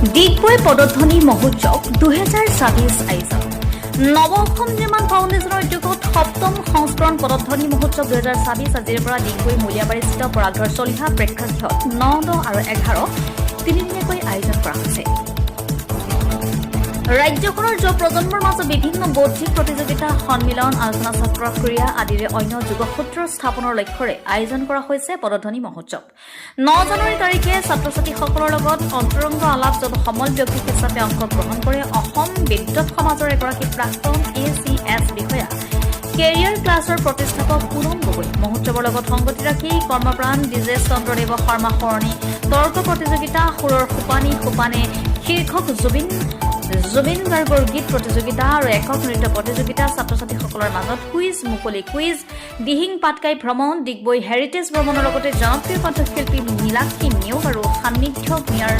ডিগবৈ পদধ্বনি মহোৎসৱ দুহেজাৰ ছাব্বিছ আয়োজন। নৱ অসম নিৰ্মাণ ফাউণ্ডেশ্যনৰ উদ্যোগত সপ্তম সংস্কৰণ পদধ্বনি মহোৎসৱ দুহেজাৰ ছাব্বিছ আজিৰ পৰা ডিগবৈ মলীয়াবাৰীস্থিত পৰাগধৰ চলিহা প্ৰেক্ষাগৃহত ন দহ আৰু এঘাৰ তিনিদিনীয়াকৈ আয়োজন কৰা হৈছে। ৰাজ্যখনৰ যুৱ প্ৰজন্মৰ মাজত বিভিন্ন বৌদ্ধিক প্ৰতিযোগিতা সন্মিলন আলোচনা চক্ৰ ক্ৰীড়া আদিৰে অন্য যোগসূত্ৰ স্থাপনৰ লক্ষ্যৰে আয়োজন কৰা হৈছে পদধ্বনি মহোৎসৱ। ন জানুৱাৰী তাৰিখে ছাত্ৰ ছাত্ৰীসকলৰ লগত অন্তৰংগ আলাপ য'ত সমল ব্যক্তি হিচাপে অংশগ্ৰহণ কৰে অসম বিদ্যুৎ সমাজৰ এগৰাকী প্ৰাক্তন এ চি এছ বিষয়া। কেৰিয়াৰ ক্লাছৰ প্ৰতিষ্ঠাপক পুনম গগৈ। মহোৎসৱৰ লগত সংগতি ৰাখি কৰ্মপ্ৰাণ বিজেশ চন্দ্ৰদেৱ শৰ্মা সৰণী। তৰ্ক প্ৰতিযোগিতা সুৰৰ সোপানী সোপানে শীৰ্ষক জুবিন জুবিন গাৰ্গৰ গীত প্ৰতিযোগিতা আৰু একক নৃত্য প্ৰতিযোগিতা ছাত্ৰ ছাত্ৰীসকলৰ মাজত কুইজ মুকলি কুইজ দিহিং পাটকাই ভ্ৰমণ ডিগবৈ হেৰিটেজ ভ্ৰমণৰ লগতে জনপ্ৰিয় কণ্ঠশিল্পী নীলাক্ষী নেওগ আৰু সান্নিধ্য ভূঞাৰ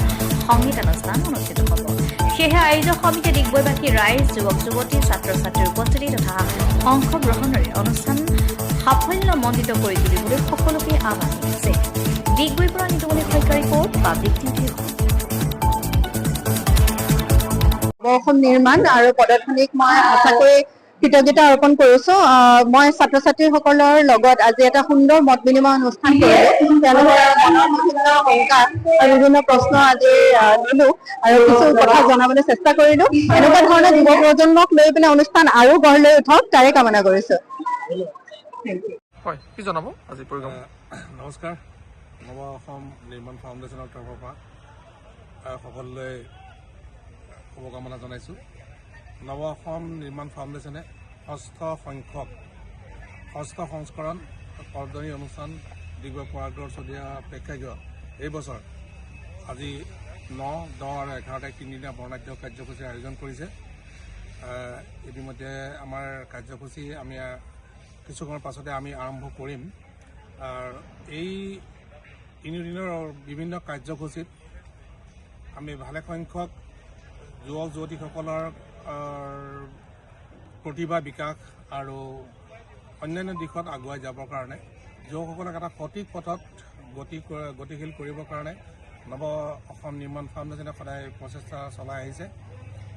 সংগীতানুষ্ঠান অনুষ্ঠিত হ'ব। সেয়েহে আয়োজক সমিতিয়ে ডিগবৈবাসী ৰাইজ যুৱক যুৱতী ছাত্ৰ ছাত্ৰীৰ উপস্থিতি তথা অংশগ্ৰহণেৰে অনুষ্ঠান সাফল্যমণ্ডিত কৰি তুলিবলৈ সকলোকে আহ্বান জনাইছে। ডিগবৈৰ পৰা Nitumoni Saikia report public TV. Asom নিৰ্মাণ আৰু পদধ্বনিক মই সঁচাকৈ কৃতজ্ঞতা অৰ্পণ কৰিছো। মই ছাত্ৰ ছাত্ৰীসকলৰ লগত আজি এটা সুন্দৰ মত বিনিময় অনুষ্ঠান কৰিলো। তেওঁলোকৰ বিভিন্ন শংকা আৰু বিভিন্ন প্ৰশ্ন আজি দিলো আৰু কিছু কথা জনাবলৈ চেষ্টা কৰিলো। এনেকুৱা ধৰণৰ যুৱ প্ৰজন্মক লৈ পিনে অনুষ্ঠান আৰু গঢ় লৈ উঠক তাৰে কামনা কৰিছো. হয় কি জনাব আজি নমস্কাৰ। নৱ অসম নিৰ্মাণ ফাউণ্ডেশ্যনৰ তৰফৰ পৰা সকলোলৈ শুভকামনা জনাইছোঁ। নৱ অসম নিৰ্মাণ ফাউণ্ডেশ্যনে ষষ্ঠ সংখ্যক ষষ্ঠ সংস্কৰণ পদনী অনুষ্ঠান ডিগবৈ পৰাগৰ চদিয়া প্ৰেক্ষাগৃহ এই বছৰ আজি ন দহ আৰু এঘাৰ তাৰিখ তিনিদিনীয়া বৰ্ণাঢ্য কাৰ্যসূচীৰ আয়োজন কৰিছে। ইতিমধ্যে আমাৰ কাৰ্যসূচী আমি কিছু সময়ৰ পাছতে আমি আৰম্ভ কৰিম। এই তিনিদিনৰ বিভিন্ন কাৰ্যসূচীত আমি ভালেসংখ্যক যুৱক যুৱতীসকলৰ প্ৰতিভা বিকাশ আৰু অন্যান্য দিশত আগুৱাই যাবৰ কাৰণে যুৱকসকলক এটা সঠিক পথত গতি গতিশীল কৰিবৰ কাৰণে নৱ অসম নিৰ্মাণ ফাউণ্ডেশ্যনে সদায় প্ৰচেষ্টা চলাই আহিছে।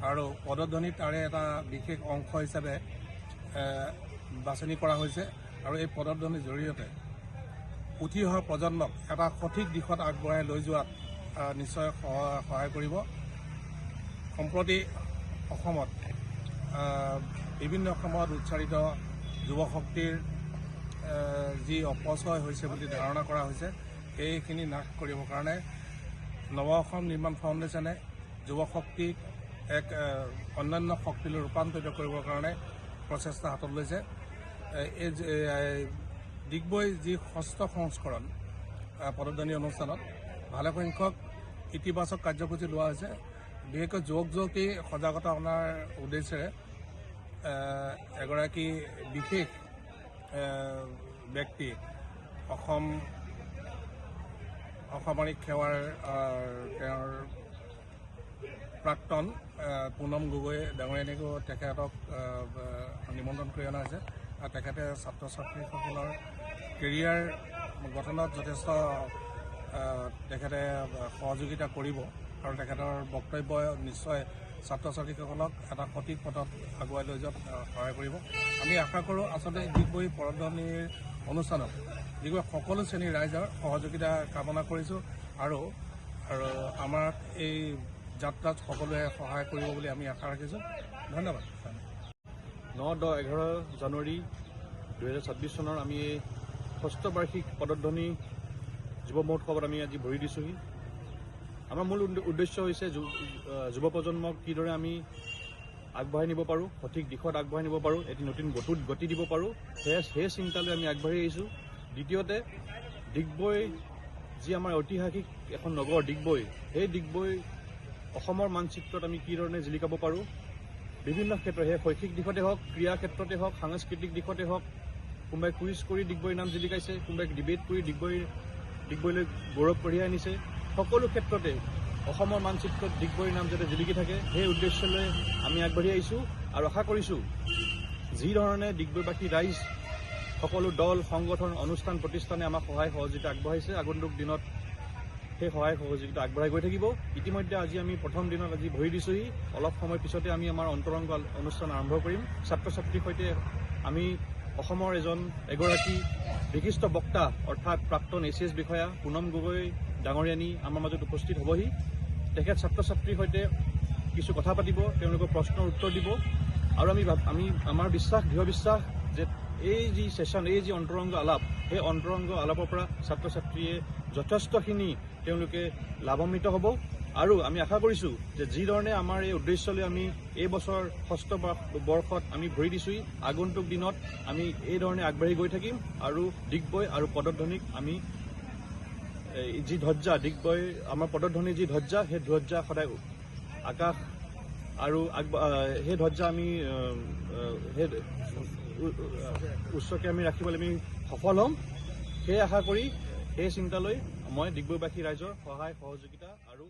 আৰু পদধ্বনি তাৰে এটা বিশেষ অংশ হিচাপে বাছনি কৰা হৈছে। আৰু এই পদধ্বনিৰ জৰিয়তে উঠি অহা প্ৰজন্মক এটা সঠিক দিশত আগবঢ়াই লৈ যোৱাত নিশ্চয় সহ- সহায় কৰিব। সম্প্ৰতি অসমত বিভিন্ন সময়ত উচ্চাৰিত যুৱ শক্তিৰ আহ, যি অপচয় হৈছে বুলি ধাৰণা কৰা হৈছে সেইখিনি নাশ কৰিবৰ কাৰণে নৱ অসম নিৰ্মাণ ফাউণ্ডেশ্যনে যুৱ শক্তিক এক অন্যান্য শক্তিলৈ ৰূপান্তৰিত কৰিবৰ কাৰণে প্ৰচেষ্টা হাতত লৈছে। এই ডিগবৈ যি ষষ্ঠ সংস্কৰণ পদধ্বনি অনুষ্ঠানত ভালেসংখ্যক ইতিবাচক কাৰ্যসূচী লোৱা হৈছে। বিশেষকৈ যুৱক যুৱতী সজাগতা অনাৰ উদ্দেশ্যেৰে এগৰাকী বিশেষ ব্যক্তি অসম অসামৰিক সেৱাৰ তেওঁৰ প্ৰাক্তন পুনম গগৈ ডাঙৰীয়ানীকো তেখেতক নিমন্ত্ৰণ কৰি অনা হৈছে। আৰু তেখেতে ছাত্ৰ ছাত্ৰীসকলৰ কেৰিয়াৰ গঠনত যথেষ্ট তেখেতে সহযোগিতা কৰিব। আৰু তেখেতৰ বক্তব্যই নিশ্চয় ছাত্ৰ ছাত্ৰীসকলক এটা সঠিক পথত আগুৱাই লৈ যোৱাত সহায় কৰিব। আমি আশা কৰোঁ আচলতে ডিগবৈ পৰধ্বনিৰ অনুষ্ঠানত ডিগবৈ সকলো শ্ৰেণীৰ ৰাইজৰ সহযোগিতা কামনা কৰিছোঁ আৰু আৰু আমাৰ এই যাত্ৰাত সকলোৱে সহায় কৰিব বুলি আমি আশা ৰাখিছোঁ। ধন্যবাদ। ন দহ এঘাৰ জানুৱাৰী দুহেজাৰ ছাব্বিছ চনৰ আমি এই ষষ্ঠ বাৰ্ষিক পদধ্বনি যুৱ মহোৎসৱত আমি আজি ভৰি দিছোঁহি। আমাৰ মূল উদ্দ- উদ্দেশ্য হৈছে যুৱ প্ৰজন্মক কিদৰে আমি আগবঢ়াই নিব পাৰোঁ সঠিক দিশত আগবঢ়াই নিব পাৰোঁ এটি নতুন গতুত গতি দিব পাৰোঁ সেয়া সেই চিন্তালৈ আমি আগবাঢ়ি আহিছোঁ। দ্বিতীয়তে ডিগবৈ যি আমাৰ ঐতিহাসিক এখন নগৰ ডিগবৈ সেই ডিগবৈ অসমৰ মানচিত্ৰত আমি কি ধৰণে জিলিকাব পাৰোঁ বিভিন্ন ক্ষেত্ৰত সেই শৈক্ষিক দিশতে হওক ক্ৰীড়া ক্ষেত্ৰতে হওক সাংস্কৃতিক দিশতে হওক কোনোবাই কুইজ কৰি ডিগবৈৰ নাম জিলিকাইছে কোনোবাই ডিবেট কৰি ডিগবৈ ডিগবৈলৈ গৌৰৱ কঢ়িয়াই আনিছে। সকলো ক্ষেত্ৰতে অসমৰ মানচিত্ৰত ডিগবৈৰ নাম যাতে জিলিকি থাকে সেই উদ্দেশ্যলৈ আমি আগবাঢ়ি আহিছোঁ আৰু আশা কৰিছোঁ যি ধৰণে ডিগবৈবাসী ৰাইজ সকলো দল সংগঠন অনুষ্ঠান প্ৰতিষ্ঠানে আমাক সহায় সহযোগিতা আগবঢ়াইছে আগন্তুক দিনত সেই সহায় সহযোগিতা আগবঢ়াই গৈ থাকিব। ইতিমধ্যে আজি আমি প্ৰথম দিনত আজি ভৰি দিছোঁহি। অলপ সময় পিছতে আমি আমাৰ অন্তৰংগ অনুষ্ঠান আৰম্ভ কৰিম। ছাত্ৰ ছাত্ৰীৰ সৈতে আমি অসমৰ এজন এগৰাকী বিশিষ্ট বক্তা অৰ্থাৎ প্ৰাক্তন এ চি এছ বিষয়া পুনম গগৈ ডাঙৰীয়ানী আমাৰ মাজত উপস্থিত হ'বহি। তেখেত ছাত্ৰ ছাত্ৰীৰ সৈতে কিছু কথা পাতিব তেওঁলোকৰ প্ৰশ্নৰ উত্তৰ দিব। আৰু আমি আমি আমাৰ বিশ্বাস দৃঢ় বিশ্বাস যে এই যি ছেশ্যন এই যি অন্তৰংগ আলাপ সেই অন্তৰংগ আলাপৰ পৰা ছাত্ৰ ছাত্ৰীয়ে যথেষ্টখিনি তেওঁলোকে লাভান্বিত হ'ব। আৰু আমি আশা কৰিছোঁ যে যিধৰণে আমাৰ এই উদ্দেশ্যলৈ আমি এই বছৰ ষষ্ঠ বৰ- বৰ্ষত আমি ভৰি দিছোঁহি আগন্তুক দিনত আমি এই ধৰণে আগবাঢ়ি গৈ থাকিম। আৰু ডিগবৈ আৰু পদধ্বনিক আমি যি ধ্বজা ডিগবৈ আমাৰ পদধ্বনিৰ যি ধ্বজা সেই ধ্বজা সদায় আকাশ আৰু আহ, সেই ধ্বজা আমি সেই উচ্চকে আমি ৰাখিবলৈ আমি সফল হ'ম। সেই আশা কৰি সেই চিন্তা লৈ মই ডিগবৈবাসী ৰাইজৰ সহায় সহযোগিতা আৰু